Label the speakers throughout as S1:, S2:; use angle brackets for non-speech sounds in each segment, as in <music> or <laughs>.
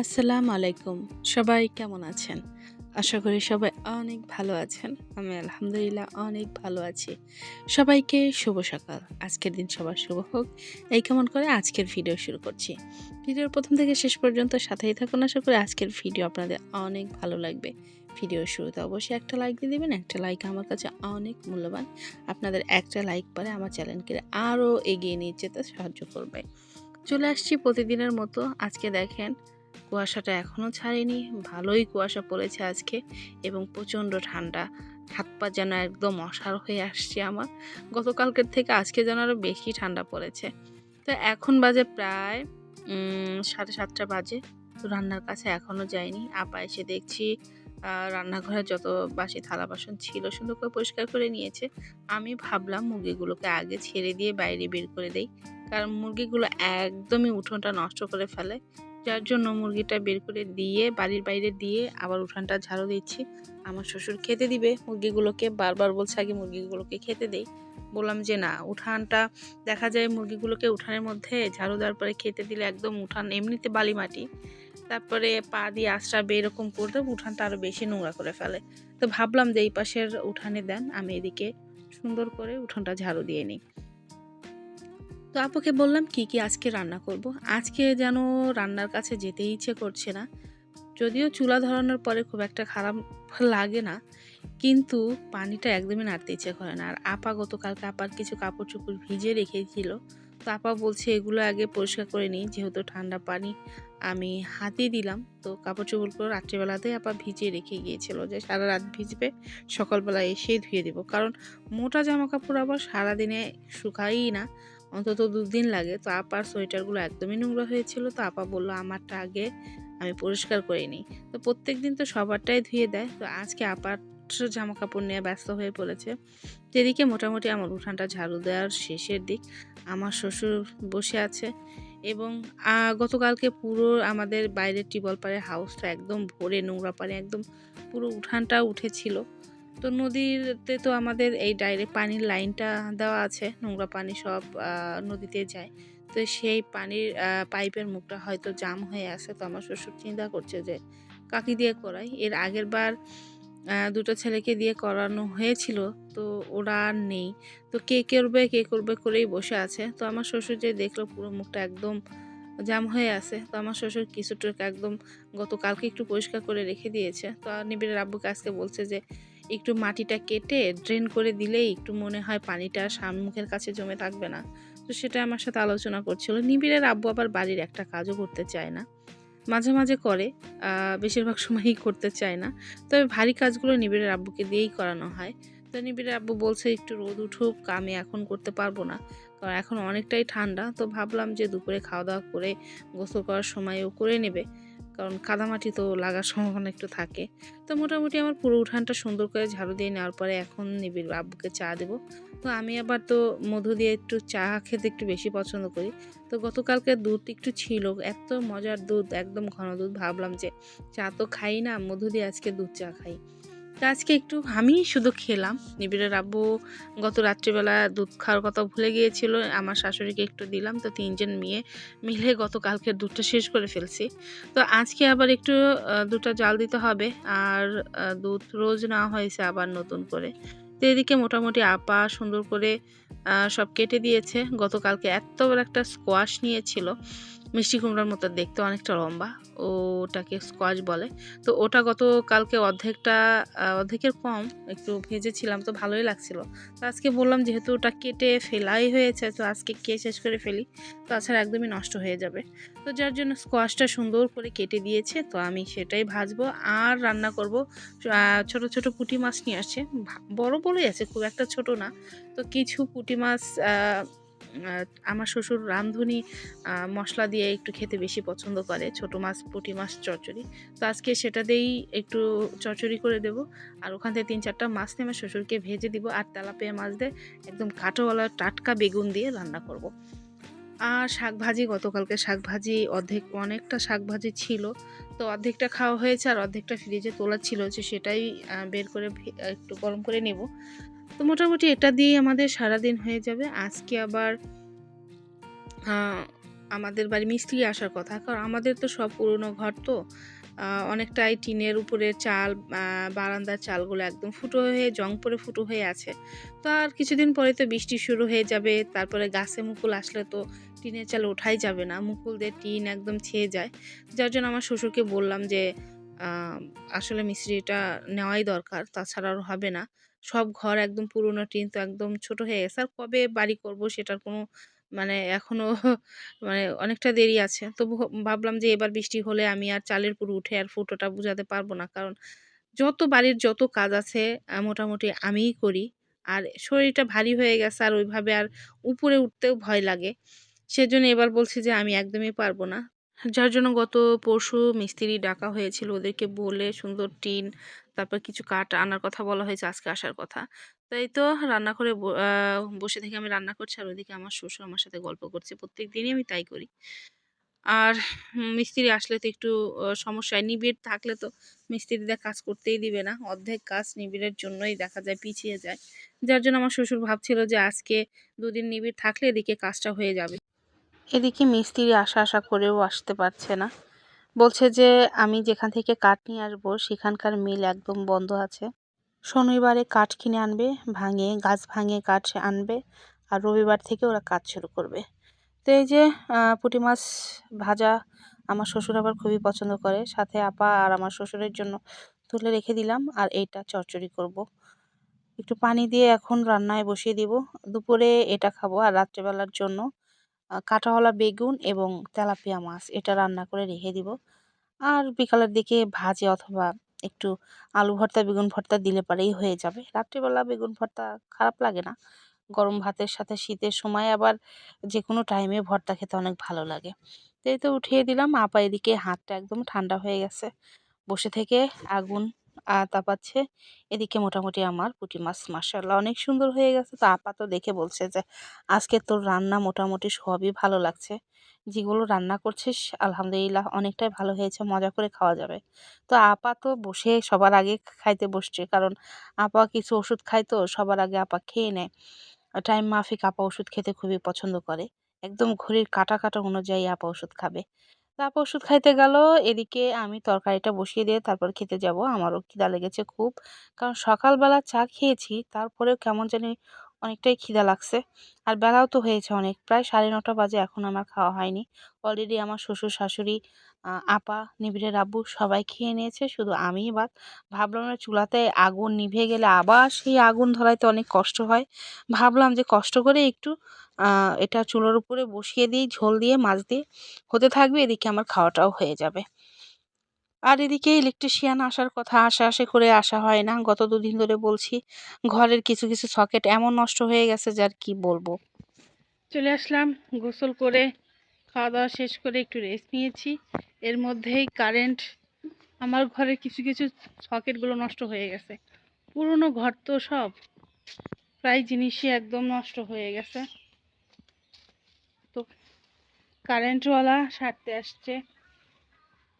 S1: আসসালামু আলাইকুম। সবাই কেমন আছেন? আশা করি সবাই অনেক ভালো আছেন। আমি আলহামদুলিল্লাহ অনেক ভালো আছি। সবাইকে শুভ সকাল। আজকের দিন সবার শুভ হোক। এই কেমন করে আজকের ভিডিও শুরু করছি। ভিডিওর প্রথম থেকে শেষ পর্যন্ত সাথেই থাকুন। আশা করি আজকের ভিডিও আপনাদের অনেক ভালো লাগবে। ভিডিও শুরুতে অবশ্যই একটা লাইক দিয়ে দেবেন। একটা লাইক আমার কাছে অনেক মূল্যবান। আপনাদের একটা লাইক পরে আমার চ্যানেলকে আরও এগিয়ে নিয়ে যেতে সাহায্য করবে। চলে আসছি প্রতিদিনের মতো। আজকে দেখেন কুয়াশাটা এখনও ছাড়েনি, ভালোই কুয়াশা পড়েছে আজকে এবং প্রচণ্ড ঠান্ডা। হাত পা যেন একদম অসার হয়ে আসছে আমার। গতকালকের থেকে আজকে যেন আরও বেশি ঠান্ডা পড়েছে। তো এখন বাজে প্রায় সাড়ে সাতটা বাজে। তো রান্নার কাছে এখনও যায়নি আপা এসে দেখছি রান্নাঘরে যত বাসি থালা বাসন ছিল সুন্দর করে পরিষ্কার করে নিয়েছে। আমি ভাবলাম মুরগিগুলোকে আগে ছেড়ে দিয়ে বাইরে বের করে দেই। কারণ মুরগিগুলো একদমই উঠোনটা নষ্ট করে ফেলে। যার জন্য মুরগিটা বের করে দিয়ে বাড়ির বাইরে দিয়ে আবার উঠানটা ঝাড়ু দিচ্ছি। আমার শ্বশুর খেতে দিবে, মুরগিগুলোকে বারবার বলছে আগে মুরগিগুলোকে খেতে দেই। বললাম যে না, উঠানটা দেখা যায় মুরগিগুলোকে উঠানের মধ্যে ঝাড়ু দেওয়ার পরে খেতে দিলে একদম উঠান এমনিতে বালি মাটি। তারপরে পা দিয়ে আশ্রাবে এরকম করতে উঠানটা আরও বেশি নোংরা করে ফেলে। তো ভাবলাম যে এই পাশের উঠানে দেন, আমি এদিকে সুন্দর করে উঠানটা ঝাড়ু দিয়ে নিই। তো আপুকে বললাম, কি কি আজকে রান্না করব? আজকে যেন রান্নার কাছে যেতে ইচ্ছে করছে না। যদিও চুলা ধরানোর পরে খুব একটা খারাপ লাগে না, কিন্তু পানিটা একদমই নাড়তে ইচ্ছে করে না। আর আপা গতকালকে আপার কিছু কাপড় চোপড় ভিজে রেখেছিল। তো আপা বলছে, এগুলো আগে পরিষ্কার করে নিই, যেহেতু ঠান্ডা পানি আমি হাতে দিলাম। তো কাপড় চোপড়গুলো রাত্রিবেলাতেই আপা ভিজিয়ে রেখে গিয়েছিল যে সারা রাত ভিজবে সকালবেলা এসে ধুয়ে দেবো। কারণ মোটা জামা কাপড় আবার সারাদিনে শুকাই না। অন্তত দুদিন লাগে। তো আপার সোয়েটারগুলো একদমই নোংরা হয়েছিল। তো আপা বলল, আমারটা আগে আমি পরিষ্কার করে নিই। তো প্রত্যেক দিন তো সবারটাই ধুয়ে দেয়। তো আজকে আপার জামা কাপড় নিয়ে ব্যস্ত হয়ে পড়েছে। যেদিকে মোটামুটি আমার উঠানটা ঝাড়ু দেওয়ার শেষের দিক, আমার শ্বশুর বসে আছে এবং গতকালকে পুরো আমাদের বাইরের টিবল পাড়ের হাউসটা একদম ভরে, নোংরা পাড়ে একদম পুরো উঠানটা উঠেছিল। তো নদীতে তো আমাদের এই ডাইরেক্ট পানির লাইনটা দেওয়া আছে, নোংরা পানি সব নদীতে যায়। তো সেই পানির পাইপের মুখটা হয়তো জাম হয়ে আছে, তো আমার শ্বশুর চিন্তা করছে যে কাকি দিয়ে করাই? এর আগের বার দুটো ছেলেকে দিয়ে করানো হয়েছিল, তো ওরা আর নেই। তো কে করবে কে করবে করেই বসে আছে। তো আমার শ্বশুর যে দেখল পুরো মুখটা একদম জাম হয়ে আছে, তো আমার শ্বশুর কিছুটুকু একদম গতকালকে একটু পরিষ্কার করে রেখে দিয়েছে। তো নিবিড়ের আব্বুকে আজকে বলছে যে একটু মাটিটা কেটে ড্রেন করে দিলেই একটু মনে হয় পানিটা সম্মুখের কাছে জমে থাকবে না। তো সেটা আমার সাথে আলোচনা করছিল। নিবিড়ের আব্বু আবার বাড়ির একটা কাজও করতে চায় না। মাঝে মাঝে করে বেশিরভাগ সময়ই করতে চায় না। তবে ভারী কাজগুলো নিবিড়ের আব্বুকে দিয়েই করানো হয়। তো নিবিড়ের আব্বু বলছে, একটু রোদ উঠুক, আমি এখন করতে পারব না। কারণ এখন অনেকটাই ঠান্ডা। তো ভাবলাম যে দুপুরে খাওয়া দাওয়া করে গোসল করার সময়ও করে নেবে। কারণ কাদামাটি তো লাগার সম্ভাবনা একটু থাকে। তো মোটামুটি আমার পুরো উঠানটা সুন্দর করে ঝাড়ু দিয়ে নেওয়ার পরে এখন নিবিড় আব্বুকে চা দেবো। তো আমি আবার তো মধু দিয়ে একটু চা খেতে একটু বেশি পছন্দ করি। তো গতকালকে দুধ একটু ছিল, এত মজার দুধ, একদম ঘন দুধ। ভাবলাম যে চা তো খাই না, মধু দিয়ে আজকে দুধ চা খাই। তো আজকে একটু আমি শুধু খেলাম। নিবিড়ের আব্বু গত রাত্রিবেলা দুধ খাওয়ার কথা ভুলে গিয়েছিল, আমার শাশুড়িকে একটু দিলাম, তো তিনজন মেয়ে মিলে গতকালকের দুধটা শেষ করে ফেলছি। তো আজকে আবার একটু দুধটা জাল দিতে হবে, আর দুধ রোজ না হয়েছে আবার নতুন করে। তো এদিকে মোটামুটি আপা সুন্দর করে সব কেটে দিয়েছে। গতকালকে এত বড় একটা স্কোয়াশ নিয়েছিল মিষ্টি কুমড়ার মতো দেখতে অনেকটা লম্বা, ওটাকে স্কোয়াশ বলে। তো ওটা গতকালকে অর্ধেকটা অর্ধেকের কম, একটু ভেজেছিলাম তো ভালোই লাগছিল। তো আজকে বললাম যেহেতু ওটা কেটে ফেলাই হয়েছে, তো আজকে কে শেষ করে ফেলি? তাছাড়া একদমই নষ্ট হয়ে যাবে। তো যার জন্য স্কোয়াশটা সুন্দর করে কেটে দিয়েছে, তো আমি সেটাই ভাজবো। আর রান্না করব ছোট ছোট পুঁটি মাছ নিয়ে আসছে। বড় বড়ই আছে, খুব একটা ছোট না। তো কিছু পুঁটি মাছ আমার শ্বশুর আহ, মশলা দিয়ে একটু খেতে বেশি পছন্দ করে ছোট মাছ পুঁটি মাছ চচ্চড়ি। তো আজকে সেটা দিয়েই একটু চচ্চড়ি করে দেব। আর ওখান থেকে তিন চারটা মাছ নিয়ে আমার শ্বশুরকে ভেজে দিব আর তেলাপিয়া মাছ দিয়ে একদম কাঁটোওয়ালা টাটকা বেগুন দিয়ে রান্না করব। আর শাক ভাজি গতকালকে শাক ভাজি অর্ধেক অনেকটা শাক ভাজি ছিল। তো অর্ধেকটা খাওয়া হয়েছে আর অর্ধেকটা ফ্রিজে তোলা ছিল যে সেটাই বের করে একটু গরম করে নেব। তো মোটামুটি এটা দিয়েই আমাদের সারাদিন হয়ে যাবে। আজকে আবার আমাদের বাড়ি মিস্ত্রি আসার কথা। কারণ আমাদের তো সব পুরনো ঘর তো। অনেকটাই টিনের উপরে চাল বারান্দার চালগুলো একদম ফুটো হয়ে, জং পরে ফুটো হয়ে আছে। তো আর কিছুদিন পরে তো বৃষ্টি শুরু হয়ে যাবে। তারপরে গাছে মুকুল আসলে তো টিনের চাল ওঠাই যাবে না। মুকুল দিয়ে টিন একদম ছেয়ে যায়। যার জন্য আমার শ্বশুরকে বললাম যে আসলে মিস্ত্রিটা নেওয়াই দরকার। তাছাড়া আর হবে না। সব ঘর একদম পুরনো টিন তো একদম ছোট হয়ে গেছে। আর কবে বাড়ি করব সেটার কোনো মানে এখনও <laughs> মানে অনেকটা দেরি আছে। তো ভাবলাম যে এবার বৃষ্টি হলে আমি আর চালের পুরো উঠে আর ফুটোটা বুঝাতে পারব না। কারণ যত বাড়ির যত কাজ আছে মোটামুটি আমিই করি। আর শরীরটা ভারী হয়ে গেছে আর ওইভাবে আর উপরে উঠতেও ভয় লাগে। সেজন্য এবার বলছি যে আমি একদমই পারব না। যার জন্য গত পরশু মিস্ত্রি ডাকা হয়েছিল ওদেরকে বলে সুন্দর টিন তারপর কিছু কাঠ আনার কথা বলা হয়েছে, আজকে আসার কথা। তাই তো রান্না করে বসে থেকে আমি রান্না করছি, আর ওইদিকে আমার শ্বশুর আমার সাথে গল্প করছে। প্রত্যেক দিনই আমি তাই করি। আর মিস্ত্রি আসলে তো একটু সমস্যা নিবিড় থাকলে তো মিস্ত্রিদের কাজ করতেই দিবে না। অর্ধেক কাজ নিবিড়ের জন্যই দেখা যায় পিছিয়ে যায়। যার জন্য আমার শ্বশুর ভাবছিল যে আজকে দুদিন নিবিড় থাকলে এদিকে কাজটা হয়ে যাবে। এদিকে মিস্ত্রি আশা আশা করেও আসতে পারছে না। বলছে যে, আমি যেখান থেকে কাঠ নিয়ে আসব, সেখানকার মিল একদম বন্ধ আছে। শনিবারে কাঠ কিনে আনবে, ভাঙে, গাছ ভাঙে, কাঠ আনবে, আর রবিবার থেকে ওরা কাজ শুরু করবে। তো এই যে পুঁটি মাছ ভাজা আমার শ্বশুর আবার খুবই পছন্দ করে। সাথে আপা আর আমার শ্বশুরের জন্য তুলে রেখে দিলাম, আর এইটা চচ্চড়ি করব। একটু পানি দিয়ে এখন রান্নায় বসিয়ে দিব। দুপুরে এটা খাব আর রাত্রেবেলার জন্য কাঁটাওয়ালা বেগুন এবং তেলাপিয়া মাছ, এটা রান্না করে রেখে দিব। আর বিকালের দিকে ভাজে অথবা একটু আলু ভর্তা, বেগুন ভর্তা দিলে পরেই হয়ে যাবে। রাত্রিবেলা বেগুন ভর্তা খারাপ লাগে না। গরম ভাতের সাথে শীতের সময় আবার যে কোনো টাইমে ভর্তা খেতে অনেক ভালো লাগে। তো এই তো উঠিয়ে দিলাম, আপা এদিকে হাতটা একদম ঠান্ডা হয়ে গেছে। বসে থেকে আগুন তাপাচ্ছে এদিকে মোটামুটি আমার পুঁটি মাছ মাসাল্লাহ অনেক সুন্দর হয়ে গেছে। তো আপা তো দেখে বলছে যে, আজকে তোর রান্না মোটামুটি সবই ভালো লাগছে। যেগুলো রান্না করছিস, আলহামদুলিল্লাহ অনেকটাই ভালো হয়েছে, মজা করে খাওয়া যাবে। তো আপা তো বসে সবার আগে খাইতে বসছে। কারণ আপা কিছু ওষুধ খায় তো, সবার আগে আপা খেয়ে নেয়। টাইম মাফিক আপা ওষুধ খেতে খুবই পছন্দ করে। একদম ঘড়ির কাটা কাটা অনুযায়ী আপা ওষুধ খাবে। তো আপা ওষুধ খাইতে গেল, এদিকে আমি তরকারিটা বসিয়ে দিয়ে তারপর খেতে যাব। আমারও খিদা লেগেছে খুব। কারণ সকালবেলা চা খেয়েছি, তারপরেও কেমন জানি অনেকটাই খিদা লাগছে। আর বেলাও তো হয়েছে অনেক। প্রায় সাড়ে নটা বাজে এখন আমার খাওয়া হয়নি। অলরেডি আমার শ্বশুর, শাশুড়ি আপা, নিবিড়ের আব্বু সবাই খেয়ে নিয়েছে। শুধু আমিই বাদ। ভাবলাম না চুলাতে আগুন নিভে গেলে আবার সেই আগুন ধরাইতে অনেক কষ্ট হয়। ভাবলাম যে কষ্ট করে একটু এটা চুলোর উপরে বসিয়ে দিই, ঝোল দিয়ে, মাছ দিয়ে। হতে থাকবে, এদিকে আমার খাওয়াটাও হয়ে যাবে। আর এদিকে ইলেকট্রিশিয়ান আসার কথা আশা আশা করে আসা হয় না। গত দুদিন ধরে বলছি, ঘরের কিছু কিছু সকেট এমন নষ্ট হয়ে গেছে যার কি বলব। চলে আসলাম, গোসল করে খাওয়া দাওয়া শেষ করে একটু রেস্ট নিয়েছি। এর মধ্যেই কারেন্ট আমার ঘরের কিছু কিছু সকেটগুলো নষ্ট হয়ে গেছে। পুরনো ঘর তো সব, প্রায় জিনিসই একদম নষ্ট হয়ে গেছে। তো কারেন্টওয়ালা সারতে আসছে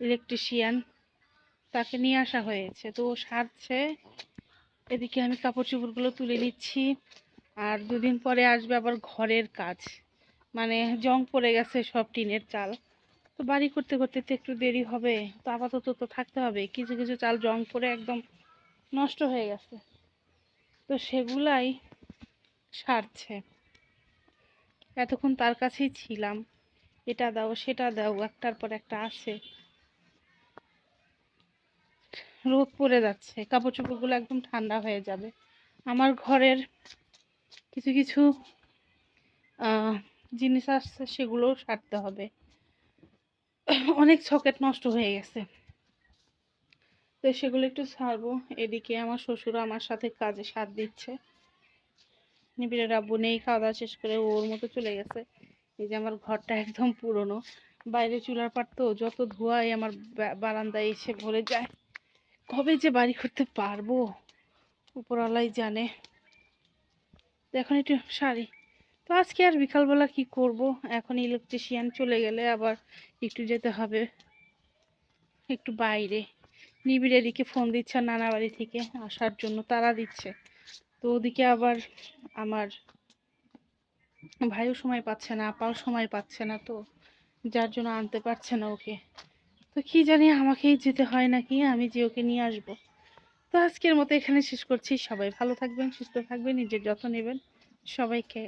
S1: ইলেকট্রিশিয়ান তাকে নিয়ে আসা হয়েছে। তো সারছে এদিকে আমি কাপড় চোপড়গুলো তুলে নিচ্ছি। আর দুদিন পরে আসবে আবার ঘরের কাজ। মানে জং পড়ে গেছে সব টিনের চাল। তো বাড়ি করতে করতে তো একটু দেরি হবে। তো আপাতত তো থাকতে হবে। কিছু কিছু চাল জং পড়ে একদম নষ্ট হয়ে গেছে। তো সেগুলাই সারছে। এতক্ষণ তার কাছেই ছিলাম। এটা দাও, সেটা দাও, একটার পর একটা আসে রোদ পড়ে যাচ্ছে কাপড় চোপড়গুলো একদম ঠান্ডা হয়ে যাবে। আমার ঘরের কিছু কিছু জিনিস আসছে সেগুলোও সারতে হবে। অনেক সকেট নষ্ট হয়ে গেছে। তো সেগুলো একটু ছাড়বো এদিকে আমার শ্বশুর আমার সাথে কাজে সাথ দিচ্ছে। নিবিড়ের আব্বু নেই, খাওয়া দাওয়া শেষ করে ওর মতো চলে গেছে। এই যে আমার ঘরটা একদম পুরনো। বাইরে চুলার পাট তো, যত ধোঁয়াই আমার বারান্দায় এসে ভরে যায়। কবে যে বাড়ি করতে পারব? উপরওয়ালাই জানে। এখন একটু সারি তো আজকে আর বিকালবেলা কি করব? এখন ইলেকট্রিশিয়ান চলে গেলে আবার একটু যেতে হবে। একটু বাইরে। নিবিড় এদিকে ফোন দিচ্ছে নানা বাড়ি থেকে আসার জন্য তারা দিচ্ছে। তো ওদিকে আবার আমার ভাইও সময় পাচ্ছে না, আপাও সময় পাচ্ছে না তো, যার জন্য আনতে পারছে না ওকে। তো কি জানি আমাকেই যেতে হয় নাকি, আমি যে ওকে নিয়ে আসব। তো আজকের মতো এখানে শেষ করছি। সবাই ভালো থাকবেন, সুস্থ থাকবেন, নিজের যত্ন নেবেন। সবাইকে